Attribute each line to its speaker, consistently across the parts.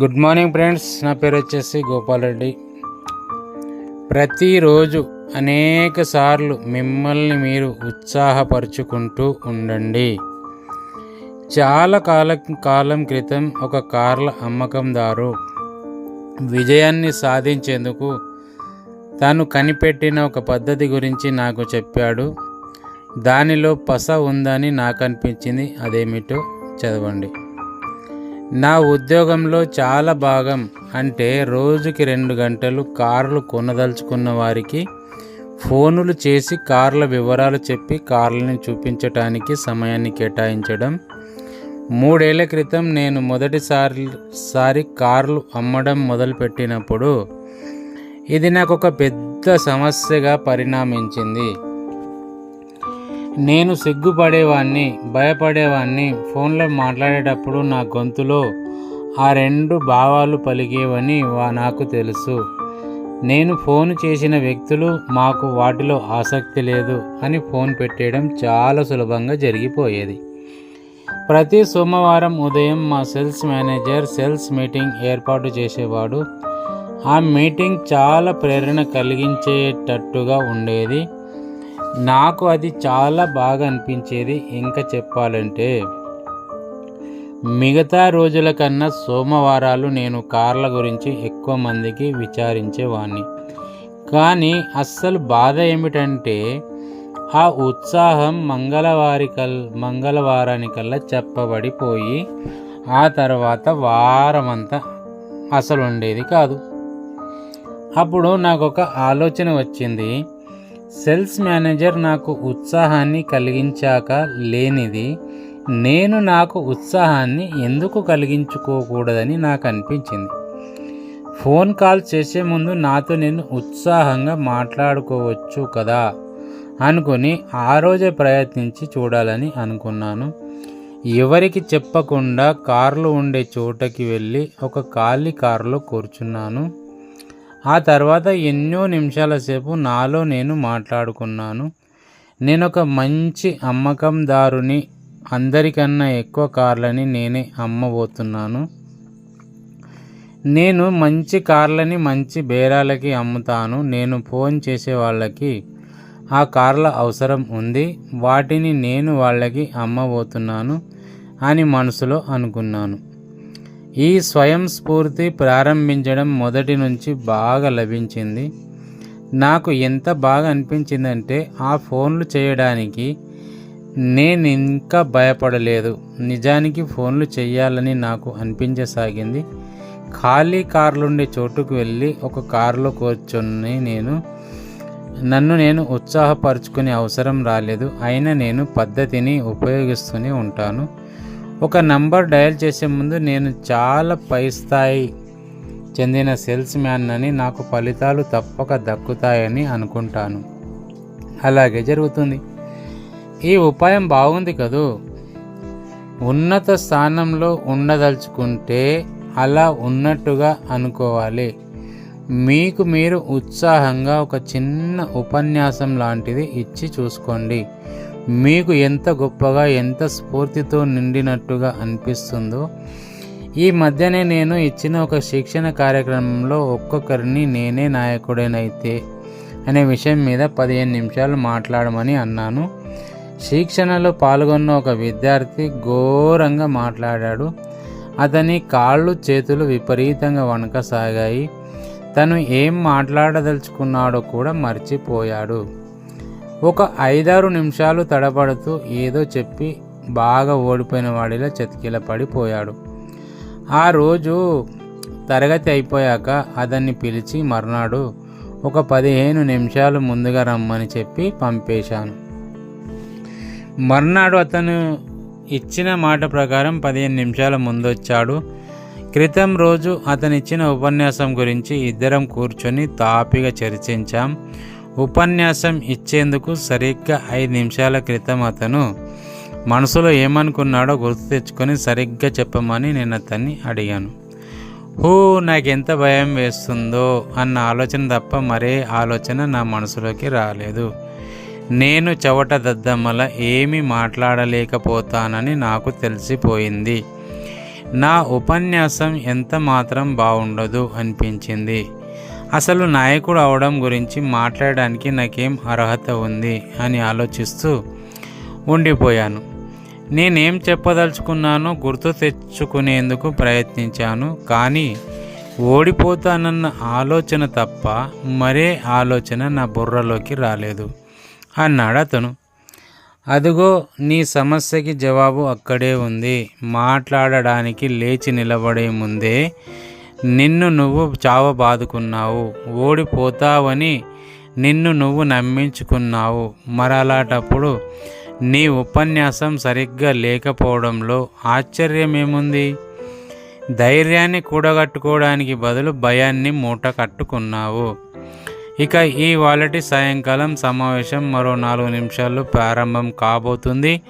Speaker 1: Good morning friends నా పేరు వచ్చేసి గోపాల్ రెడ్డి. ప్రతిరోజు అనేక సార్లు మిమ్మల్ని మీరు ఉత్సాహపరుచుకుంటూ ఉండండి. చాలా కాల కాలం క్రితం ఒక కార్ల అమ్మకందారు విజయాన్ని సాధించేందుకు తాను కనిపెట్టిన ఒక పద్ధతి గురించి నాకు చెప్పాడు. దానిలో పస ఉందని నాకు అనిపించింది అదేమిటో చదవండి. నా ఉద్యోగంలో చాలా భాగం అంటే రోజుకి రెండు గంటలు కార్లు కొనదలుచుకున్న వారికి ఫోనులు చేసి కార్ల వివరాలు చెప్పి కార్లని చూపించటానికి సమయాన్ని కేటాయించడం. మూడేళ్ళ క్రితం నేను మొదటిసారి సారి కార్లు అమ్మడం మొదలుపెట్టినప్పుడు ఇది నాకు ఒక పెద్ద సమస్యగా పరిణామించింది. నేను సిగ్గుపడేవాడిని భయపడేవాడిని ఫోన్లో మాట్లాడేటప్పుడు నా గొంతులో ఆ రెండు భావాలు పలిగేవని వా నాకు తెలుసు. నేను ఫోన్ చేసిన వ్యక్తులు మాకు వాటిలో ఆసక్తి లేదు అని ఫోన్ పెట్టేయడం చాలా సులభంగా జరిగిపోయేది. ప్రతి సోమవారం ఉదయం మా సేల్స్ మేనేజర్ సేల్స్ మీటింగ్ ఏర్పాటు చేసేవాడు. ఆ మీటింగ్ చాలా ప్రేరణ కలిగించేటట్టుగా ఉండేది. నాకు అది చాలా బాగా అనిపించేది ఇంకా చెప్పాలంటే. మిగతా రోజుల కన్నా సోమవారాలు నేను కార్ల గురించి ఎక్కువ మందికి విచారించేవాణ్ణి. కానీ అస్సలు బాధ ఏమిటంటే ఆ ఉత్సాహం మంగళవారి కల్ మంగళవారానికల్లా చెప్పబడిపోయి ఆ తర్వాత వారమంతా అసలు ఉండేది కాదు. అప్పుడు నాకు ఒక ఆలోచన వచ్చింది. సేల్స్ మేనేజర్ నాకు ఉత్సాహాన్ని కలిగించాక లేనిది నేను నాకు ఉత్సాహాన్ని ఎందుకు కలిగించుకోకూడదని నాకు అనిపించింది ఫోన్ కాల్ చేసే ముందు నాతో నేను ఉత్సాహంగా మాట్లాడుకోవచ్చు కదా అనుకుని ఆ రోజే ప్రయత్నించి చూడాలని అనుకున్నాను. ఎవరికి చెప్పకుండా కార్లు ఉండే చోటకి వెళ్ళి ఒక ఖాళీ కారులో కూర్చున్నాను. ఆ తర్వాత ఎన్నో నిమిషాల సేపు నాలో నేను మాట్లాడుకున్నాను. నేను ఒక మంచి అమ్మకందారుని అందరికన్నా ఎక్కువ కార్లని నేనే అమ్మబోతున్నాను. నేను మంచి కార్లని మంచి బేరాలకి అమ్ముతాను. నేను ఫోన్ చేసే వాళ్ళకి ఆ కార్ల అవసరం ఉంది. వాటిని నేను వాళ్ళకి అమ్మబోతున్నాను అని మనసులో అనుకున్నాను. ఈ స్వయం స్ఫూర్తి ప్రారంభించడం మొదటి నుంచి బాగా లభించింది. నాకు ఎంత బాగా అనిపించిందంటే ఆ ఫోన్లు చేయడానికి నేను ఇంకా భయపడలేదు. నిజానికి ఫోన్లు చేయాలని నాకు అనిపించసాగింది. ఖాళీ కార్లుండే చోటుకు వెళ్ళి ఒక కారులో కూర్చొని నేను నన్ను నేను ఉత్సాహపరుచుకునే అవసరం రాలేదు. అయినా నేను పద్ధతిని ఉపయోగిస్తూనే ఉంటాను. ఒక నంబర్ డయల్ చేసే ముందు నేను చాలా పై స్థాయి చెందిన సేల్స్ మ్యాన్ అని నాకు ఫలితాలు తప్పక దక్కుతాయని అనుకుంటాను. అలాగే జరుగుతుంది. ఈ ఉపాయం బాగుంది కదూ? ఉన్నత స్థానంలో ఉండదలుచుకుంటే అలా ఉన్నట్టుగా అనుకోవాలి. మీకు మీరు ఉత్సాహంగా ఒక చిన్న ఉపన్యాసం లాంటిది ఇచ్చి చూసుకోండి. మీకు ఎంత గొప్పగా ఎంత స్ఫూర్తితో నిండినట్టుగా అనిపిస్తుందో. ఈ మధ్యనే నేను ఇచ్చిన ఒక శిక్షణ కార్యక్రమంలో ఒక్కొక్కరిని నేనే నాయకుడేనైతే అనే విషయం మీద పదిహేను నిమిషాలు మాట్లాడమని అన్నాను. శిక్షణలో పాల్గొన్న ఒక విద్యార్థి ఘోరంగా మాట్లాడాడు. అతని కాళ్ళు చేతులు విపరీతంగా వణకసాగాయి. తను ఏం మాట్లాడదలుచుకున్నాడో కూడా మర్చిపోయాడు. ఒక ఐదారు నిమిషాలు తడబడుతూ ఏదో చెప్పి బాగా ఓడిపోయిన వాడిలా చతికిల పడిపోయాడు. ఆ రోజు తరగతి అయిపోయాక అతన్ని పిలిచి మర్నాడు ఒక పదిహేను నిమిషాలు ముందుగా రమ్మని చెప్పి పంపేశాను. మర్నాడు అతను ఇచ్చిన మాట ప్రకారం పదిహేను నిమిషాల ముందు వచ్చాడు క్రితం రోజు అతనిచ్చిన ఉపన్యాసం గురించి ఇద్దరం కూర్చొని తాపిగా చర్చించాం. ఉపన్యాసం ఇచ్చేందుకు సరిగ్గా ఐదు నిమిషాల క్రితం అతను మనసులో ఏమనుకున్నాడో గుర్తు తెచ్చుకొని సరిగ్గా చెప్పమని నేను అతన్ని అడిగాను. హూ నాకెంత భయం వేస్తుందో అన్న ఆలోచన తప్ప మరే ఆలోచన నా మనసులోకి రాలేదు. నేను చవట దద్దమ్మల ఏమీ మాట్లాడలేకపోతానని నాకు తెలిసిపోయింది. నా ఉపన్యాసం ఎంత మాత్రం బాగుండదు అనిపించింది. అసలు నాయకుడు అవడం గురించి మాట్లాడడానికి నాకేం అర్హత ఉంది అని ఆలోచిస్తూ ఉండిపోయాను. నేనేం చెప్పదలుచుకున్నానో గుర్తు తెచ్చుకునేందుకు ప్రయత్నించాను. కానీ ఓడిపోతానన్న ఆలోచన తప్ప మరే ఆలోచన నా బుర్రలోకి రాలేదు అన్నాడు అతను. అదిగో నీ సమస్యకి జవాబు అక్కడే ఉంది. మాట్లాడడానికి లేచి నిలబడే ముందే నిన్ను నువ్వు చావ బాదుకున్నావు ఓడిపోతావని నిన్ను నువ్వు నమ్మించుకున్నావు. మరలాటప్పుడు నీ ఉపన్యాసం సరిగ్గా లేకపోవడంలో ఆశ్చర్యమేముంది? ధైర్యాన్ని కూడగట్టుకోవడానికి బదులు భయాన్ని మూట కట్టుకున్నావు ఇక ఈ వాలటి సాయంకాలం సమావేశం మరో నాలుగు నిమిషాల్లో ప్రారంభం కాబోతుంది.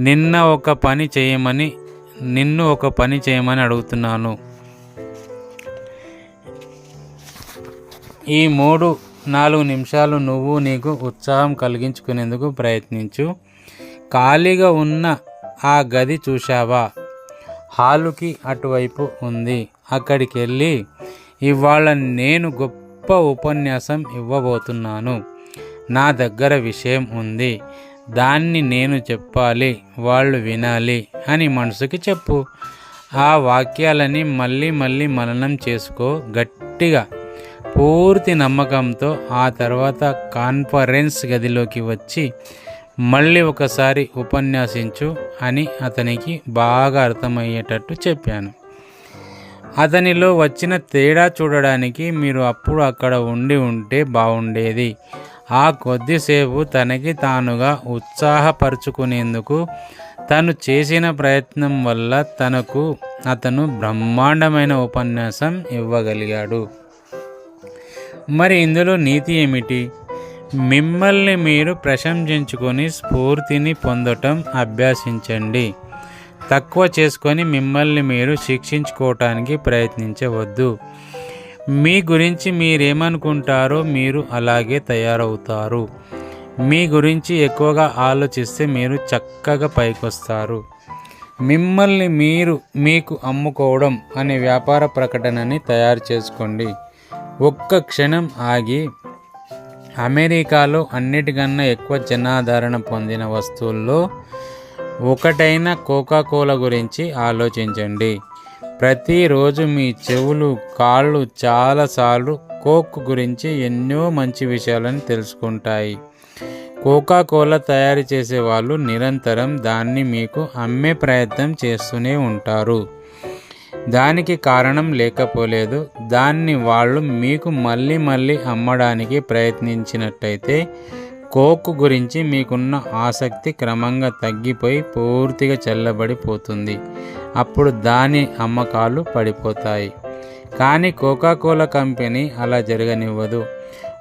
Speaker 1: నిన్న ఒక పని చేయమని నిన్ను ఒక పని చేయమని అడుగుతున్నాను. ఈ మూడు నాలుగు నిమిషాలు నువ్వు నీకు ఉత్సాహం కలిగించుకునేందుకు ప్రయత్నించు. ఖాళీగా ఉన్న ఆ గది చూశావా? హాలుకి అటువైపు ఉంది. అక్కడికి వెళ్ళి ఇవాళ నేను గొప్ప ఉపన్యాసం ఇవ్వబోతున్నాను. నా దగ్గర విషయం ఉంది. దాన్ని నేను చెప్పాలి వాళ్ళు వినాలి అని మనసుకి చెప్పు. ఆ వాక్యాలని మళ్ళీ మళ్ళీ మననం చేసుకో గట్టిగా. పూర్తి నమ్మకంతో ఆ తర్వాత కాన్ఫరెన్స్ గదిలోకి వచ్చి మళ్ళీ ఒకసారి ఉపన్యాసించు అని అతనికి బాగా అర్థమయ్యేటట్టు చెప్పాను. అతనిలో వచ్చిన తేడా చూడడానికి మీరు అప్పుడు అక్కడ ఉండి ఉంటే బాగుండేది ఆ కొద్దిసేపు తనకి తానుగా ఉత్సాహపరుచుకునేందుకు తను చేసిన ప్రయత్నం వల్ల తనకు అతను బ్రహ్మాండమైన ఉపన్యాసం ఇవ్వగలిగాడు. మరి ఇందులో నీతి ఏమిటి? మిమ్మల్ని మీరు ప్రశంసించుకొని స్ఫూర్తిని పొందటం అభ్యసించండి. తక్కువ చేసుకొని మిమ్మల్ని మీరు శిక్షించుకోవటానికి ప్రయత్నించవద్దు. మీ గురించి మీరేమనుకుంటారో మీరు అలాగే తయారవుతారు. మీ గురించి ఎక్కువగా ఆలోచిస్తే మీరు చక్కగా పైకొస్తారు. మిమ్మల్ని మీరు మీకు అమ్ముకోవడం అనే వ్యాపార ప్రకటనని తయారు చేసుకోండి. ఒక్క క్షణం ఆగి అమెరికాలో అన్నిటికన్నా ఎక్కువ జనాదరణ పొందిన వస్తువుల్లో ఒకటైన కోకాకోలా గురించి ఆలోచించండి. ప్రతిరోజు మీ చెవులు కాళ్ళు చాలాసార్లు కోక్ గురించి ఎన్నో మంచి విషయాలను తెలుసుకుంటాయి. కోకా కోలా తయారు చేసే వాళ్ళు నిరంతరం దాన్ని మీకు అమ్మే ప్రయత్నం చేస్తూనే ఉంటారు. దానికి కారణం లేకపోలేదు. దాన్ని వాళ్ళు మీకు మళ్ళీ మళ్ళీ అమ్మడానికి ప్రయత్నించినట్టయితే కోక్ గురించి మీకున్న ఆసక్తి క్రమంగా తగ్గిపోయి పూర్తిగా చల్లబడిపోతుంది. అప్పుడు దాని అమ్మకాలు పడిపోతాయి. కానీ కోకాకోలా కంపెనీ అలా జరగనివ్వదు.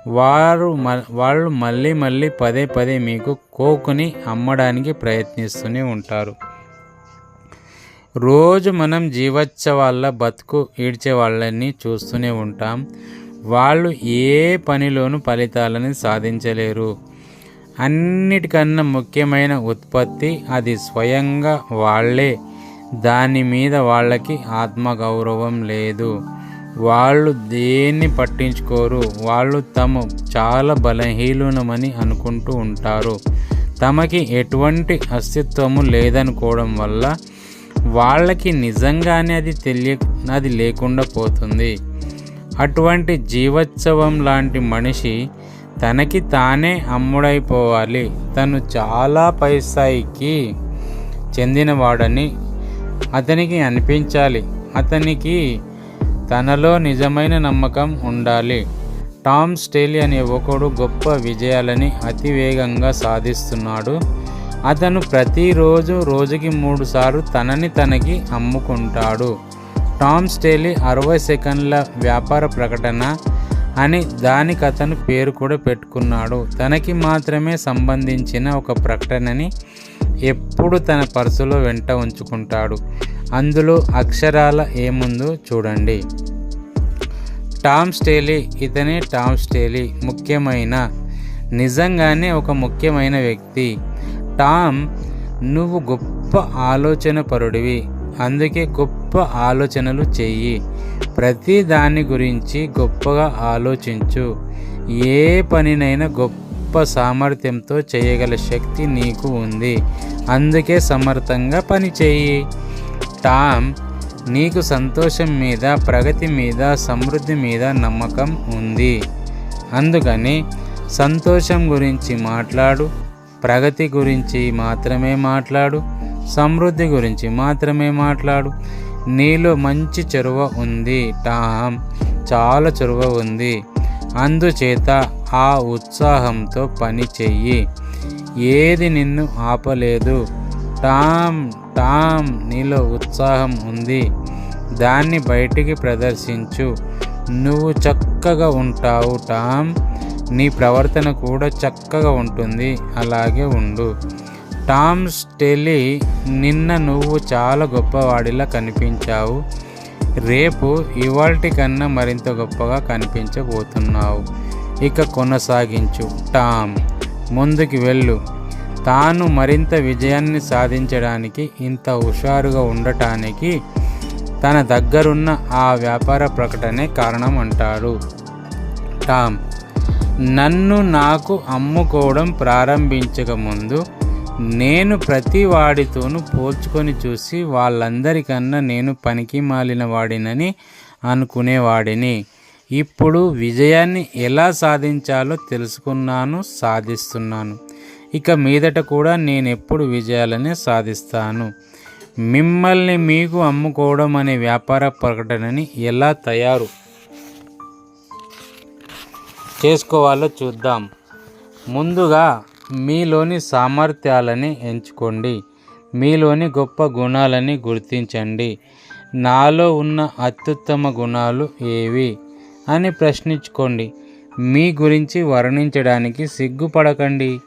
Speaker 1: వారు వాళ్ళు మళ్ళీ మళ్ళీ పదే పదే మీకు కోకుని అమ్మడానికి ప్రయత్నిస్తూనే ఉంటారు. రోజు మనం జీవోత్సవాల బతుకు ఈడ్చే వాళ్ళని చూస్తూనే ఉంటాం. వాళ్ళు ఏ పనిలోనూ ఫలితాలను సాధించలేరు. అన్నిటికన్నా ముఖ్యమైన ఉత్పత్తి అది స్వయంగా వాళ్ళే. దాని మీద వాళ్ళకి ఆత్మగౌరవం లేదు. వాళ్ళు దేన్ని పట్టించుకోరు. వాళ్ళు తమ చాలా బలహీనమని అనుకుంటూ ఉంటారు. తమకి ఎటువంటి అస్తిత్వము లేదనుకోవడం వల్ల వాళ్ళకి నిజంగానే అది తెలియ అది లేకుండా పోతుంది. అటువంటి జీవోత్సవం లాంటి మనిషి తనకి తానే అమ్ముడైపోవాలి. తను చాలా పై స్థాయికి చెందినవాడని అతనికి అనిపించాలి. అతనికి తనలో నిజమైన నమ్మకం ఉండాలి. టామ్ స్టేలీ అనే ఒకడు గొప్ప విజయాలని అతివేగంగా సాధిస్తున్నాడు. అతను ప్రతిరోజు రోజుకి మూడు సార్లు తనని తనకి అమ్ముకుంటాడు. టామ్ స్టేలీ అరవై సెకండ్ల వ్యాపార ప్రకటన అని దానికి అతను పేరు కూడా పెట్టుకున్నాడు. తనకి మాత్రమే సంబంధించిన ఒక ప్రకటనని ఎప్పుడు తన పర్సులో వెంట ఉంచుకుంటాడు. అందులో అక్షరాల ఏముందో చూడండి. టామ్ స్టేలీ ఇతనే టామ్ స్టేలీ. ముఖ్యమైన నిజంగానే ఒక ముఖ్యమైన వ్యక్తి. టామ్ నువ్వు గొప్ప ఆలోచన పరుడివి అందుకే గొప్ప ఆలోచనలు చెయ్యి. ప్రతి దాని గురించి గొప్పగా ఆలోచించు. ఏ పనినైనా గొప్ప సామర్థ్యంతో చేయగల శక్తి నీకు ఉంది. అందుకే సమర్థంగా పని చెయ్యి. టామ్ నీకు సంతోషం మీద ప్రగతి మీద సమృద్ధి మీద నమ్మకం ఉంది. అందుకని సంతోషం గురించి మాట్లాడు. ప్రగతి గురించి మాత్రమే మాట్లాడు సమృద్ధి గురించి మాత్రమే మాట్లాడు. నీలో మంచి చొరవ ఉంది టామ్ చాలా చొరవ ఉంది. అందుచేత ఆ ఉత్సాహంతో పని చెయ్యి. ఏది నిన్ను ఆపలేదు టామ్ టామ్ నీలో ఉత్సాహం ఉంది. దాన్ని బయటికి ప్రదర్శించు. నువ్వు చక్కగా ఉంటావు టామ్. నీ ప్రవర్తన కూడా చక్కగా ఉంటుంది. అలాగే ఉండు. టామ్ స్టెలీ నిన్న నువ్వు చాలా గొప్పవాడిలా కనిపించావు. రేపు ఇవాల్టి కన్నా మరింత గొప్పగా కనిపించబోతున్నావు. ఇక కొనసాగించు. టామ్ ముందుకు వెళ్ళు. తాను మరింత విజయాన్ని సాధించడానికి ఇంత హుషారుగా ఉండటానికి తన దగ్గరున్న ఆ వ్యాపార ప్రకటనే కారణం అంటాడు. టామ్ నన్ను నాకు అమ్ముకోవడం ప్రారంభించక ముందు నేను ప్రతి వాడితోనూ పోల్చుకొని చూసి వాళ్ళందరికన్నా నేను పనికి మాలిన వాడినని అనుకునేవాడిని. ఇప్పుడు విజయాన్ని ఎలా సాధించాలో తెలుసుకున్నాను సాధిస్తున్నాను. ఇక మీదట కూడా నేను ఎప్పుడు విజయాలనే సాధిస్తాను. మిమ్మల్ని మీకు అమ్ముకోవడం అనే వ్యాపార ప్రకటనని ఎలా తయారు? చేసుకోవాలో చూద్దాం. ముందుగా మీలోని సామర్థ్యాలని ఎంచుకోండి. మీలోని గొప్ప గుణాలని గుర్తించండి. నాలో ఉన్న అత్యుత్తమ గుణాలు ఏవి అని ప్రశ్నించుకోండి. మీ గురించి వర్ణించడానికి సిగ్గుపడకండి.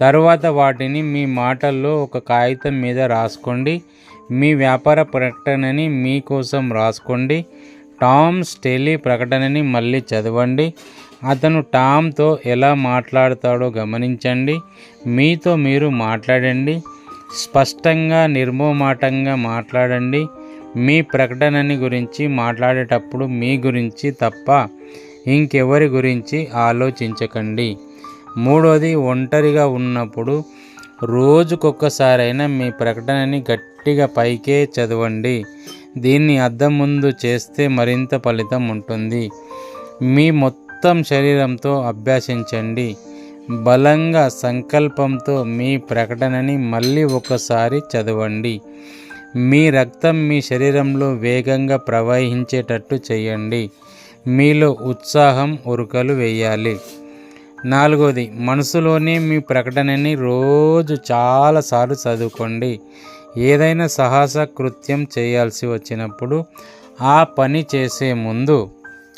Speaker 1: తరువాత వాటిని మీ మాటల్లో ఒక కాగితం మీద రాసుకోండి. మీ వ్యాపార ప్రకటనని మీకోసం రాసుకోండి. టామ్ టెలీ ప్రకటనని మళ్ళీ చదవండి. అతను టామ్తో ఎలా మాట్లాడతాడో గమనించండి. మీతో మీరు మాట్లాడండి. స్పష్టంగా నిర్మోమాటంగా మాట్లాడండి. మీ ప్రకటనని గురించి మాట్లాడేటప్పుడు మీ గురించి తప్ప ఇంకెవరి గురించి ఆలోచించకండి. మూడోది ఒంటరిగా ఉన్నప్పుడు రోజుకొక్కసారైనా మీ ప్రకటనని గట్టిగా పైకే చదవండి. దీన్ని అద్దం ముందు చేస్తే మరింత ఫలితం ఉంటుంది. మీ మొత్తం మొత్తం శరీరంతో అభ్యాసించండి. బలంగా సంకల్పంతో మీ ప్రకటనని మళ్ళీ ఒకసారి చదవండి. మీ రక్తం మీ శరీరంలో వేగంగా ప్రవహించేటట్టు చేయండి. మీలో ఉత్సాహం ఉరుకలు వేయాలి. నాలుగోది మనసులోనే మీ ప్రకటనని రోజు చాలాసార్లు చదువుకోండి. ఏదైనా సాహస కృత్యం చేయాల్సి వచ్చినప్పుడు ఆ పని చేసే ముందు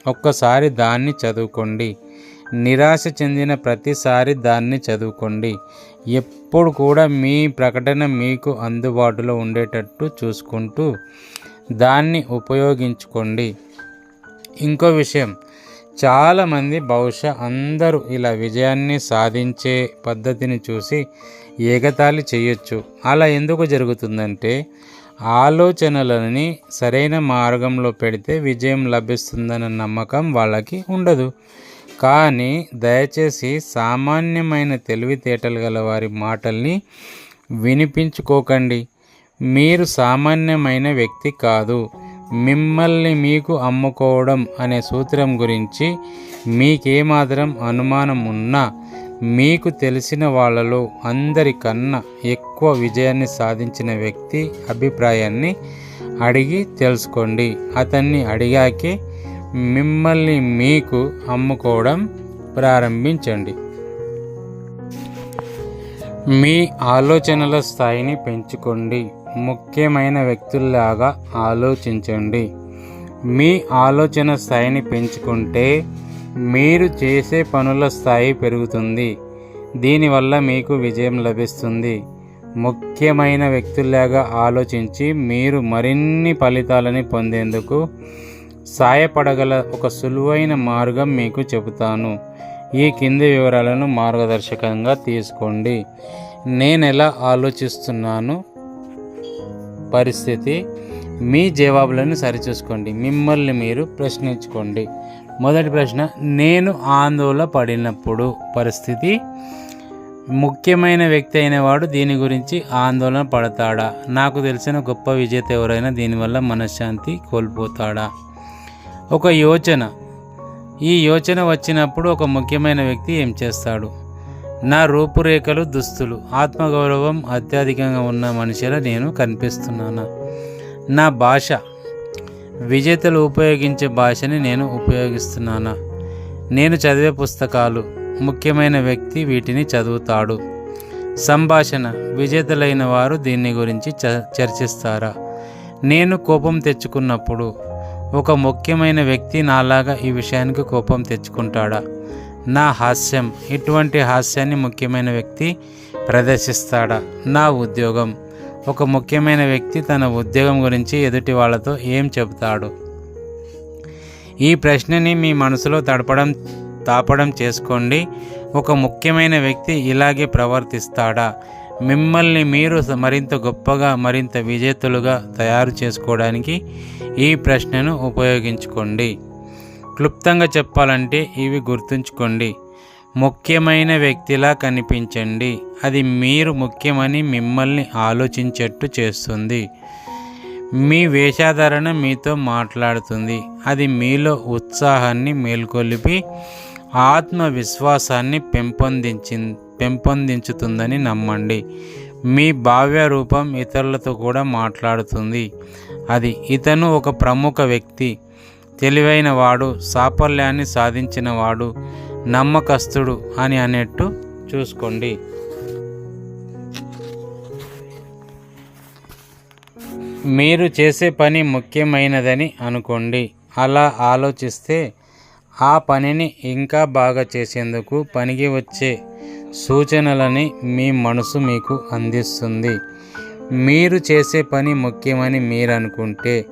Speaker 1: ఒక్కసారి దాన్ని చదువుకోండి. నిరాశ చెందిన ప్రతిసారి దాన్ని చదువుకోండి. ఎప్పుడు కూడా మీ ప్రకటన మీకు అందుబాటులో ఉండేటట్టు చూసుకుంటూ దాన్ని ఉపయోగించుకోండి. ఇంకో విషయం చాలామంది బహుశా అందరూ ఇలా విజయాన్ని సాధించే పద్ధతిని చూసి ఏగతాళి చేయొచ్చు. అలా ఎందుకు జరుగుతుందంటే ఆలోచనలని సరైన మార్గంలో పెడితే విజయం లభిస్తుందన్న నమ్మకం వాళ్ళకి ఉండదు. కానీ దయచేసి సామాన్యమైన తెలివితేటలు గల వారి మాటల్ని వినిపించుకోకండి. మీరు సామాన్యమైన వ్యక్తి కాదు. మిమ్మల్ని మీకు అమ్ముకోవడం అనే సూత్రం గురించి మీకేమాత్రం అనుమానం ఉన్నా మీకు తెలిసిన వాళ్ళలో అందరికన్నా ఎక్కువ విజయాన్ని సాధించిన వ్యక్తి అభిప్రాయాన్ని అడిగి తెలుసుకోండి. అతన్ని అడిగాకే మిమ్మల్ని మీకు అమ్ముకోవడం ప్రారంభించండి. మీ ఆలోచనల స్థాయిని పెంచుకోండి. ముఖ్యమైన వ్యక్తుల్లాగా ఆలోచించండి. మీ ఆలోచన స్థాయిని పెంచుకుంటే మీరు చేసే పనుల స్థాయి పెరుగుతుంది. దీనివల్ల మీకు విజయం లభిస్తుంది. ముఖ్యమైన వ్యక్తుల్లాగా ఆలోచించి మీరు మరిన్ని ఫలితాలని పొందేందుకు సాయపడగల ఒక సులువైన మార్గం మీకు చెబుతాను. ఈ కింది వివరాలను మార్గదర్శకంగా తీసుకోండి. నేను ఎలా ఆలోచిస్తున్నాను? పరిస్థితి. మీ జవాబులను సరిచూసుకోండి. మిమ్మల్ని మీరు ప్రశ్నించుకోండి. మొదటి ప్రశ్న నేను ఆందోళన పడినప్పుడు పరిస్థితి? ముఖ్యమైన వ్యక్తి అయిన వాడు దీని గురించి ఆందోళన పడతాడా? నాకు తెలిసిన గొప్ప విజేత ఎవరైనా దీనివల్ల మనశ్శాంతి కోల్పోతాడా? ఒక యోచన. ఈ యోచన వచ్చినప్పుడు ఒక ముఖ్యమైన వ్యక్తి ఏం చేస్తాడు? నా రూపురేఖలు దుస్తులు. ఆత్మగౌరవం అత్యధికంగా ఉన్న మనిషిలా నేను కనిపిస్తున్నాను? నా భాష. విజేతలు ఉపయోగించే భాషని నేను ఉపయోగిస్తున్నానా? నేను చదివే పుస్తకాలు ముఖ్యమైన వ్యక్తి వీటిని చదువుతాడు. సంభాషణ విజేతలైన వారు దీన్ని గురించి చ చర్చిస్తారా? నేను కోపం తెచ్చుకున్నప్పుడు ఒక ముఖ్యమైన వ్యక్తి నాలాగా ఈ విషయానికి కోపం తెచ్చుకుంటాడా? నా హాస్యం ఇటువంటి హాస్యాన్ని ముఖ్యమైన వ్యక్తి ప్రదర్శిస్తాడా? నా ఉద్యోగం ఒక ముఖ్యమైన వ్యక్తి తన ఉద్యోగం గురించి ఎదుటి వాళ్ళతో ఏం చెబుతాడు? ఈ ప్రశ్నని మీ మనసులో తడపడం తాపడం చేసుకోండి. ఒక ముఖ్యమైన వ్యక్తి ఇలాగే ప్రవర్తిస్తాడా? మిమ్మల్ని మీరు మరింత గొప్పగా మరింత విజేతలుగా తయారు చేసుకోవడానికి ఈ ప్రశ్నను ఉపయోగించుకోండి. క్లుప్తంగా చెప్పాలంటే ఇవి గుర్తుంచుకోండి. ముఖ్యమైన వ్యక్తిలా కనిపించండి. అది మీరు ముఖ్యమని మిమ్మల్ని ఆలోచించేట్టు చేస్తుంది. మీ వేషాధారణ మీతో మాట్లాడుతుంది. అది మీలో ఉత్సాహాన్ని మేల్కొలిపి ఆత్మవిశ్వాసాన్ని పెంపొందించి పెంపొందించుతుందని నమ్మండి. మీ భావ్య రూపం ఇతరులతో కూడా మాట్లాడుతుంది. అది ఇతను ఒక ప్రముఖ వ్యక్తి. తెలివైన వాడు సాఫల్యాన్ని సాధించిన వాడు నమ్మకస్తుడు అని అనేట్టు చూసుకోండి. మీరు చేసే పని ముఖ్యమైనదని అనుకోండి. అలా ఆలోచిస్తే ఆ పనిని ఇంకా బాగా చేసేందుకు పనికి వచ్చే సూచనలని మీ మనసు మీకు అందిస్తుంది. మీరు చేసే పని ముఖ్యమని మీరు అనుకుంటే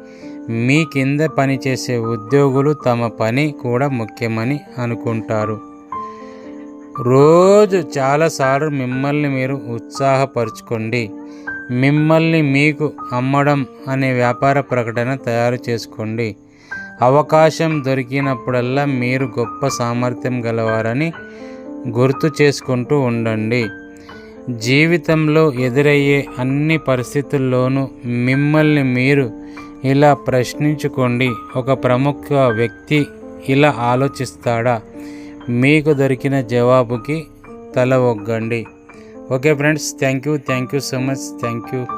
Speaker 1: మీ కింద పనిచేసే ఉద్యోగులు తమ పని కూడా ముఖ్యమని అనుకుంటారు. రోజు చాలాసార్లు మిమ్మల్ని మీరు ఉత్సాహపరచుకోండి. మిమ్మల్ని మీకు అమ్మడం అనే వ్యాపార ప్రకటన తయారు చేసుకోండి. అవకాశం దొరికినప్పుడల్లా మీరు గొప్ప సామర్థ్యం గలవారని గుర్తు చేసుకుంటూ ఉండండి. జీవితంలో ఎదురయ్యే అన్ని పరిస్థితుల్లోనూ మిమ్మల్ని మీరు ఇలా ప్రశ్నించుకోండి. ఒక ప్రముఖ వ్యక్తి ఇలా ఆలోచిస్తాడా? మీకు దొరికిన జవాబుకి తల ఒగ్గండి. Okay friends thank you thank you so much thank you.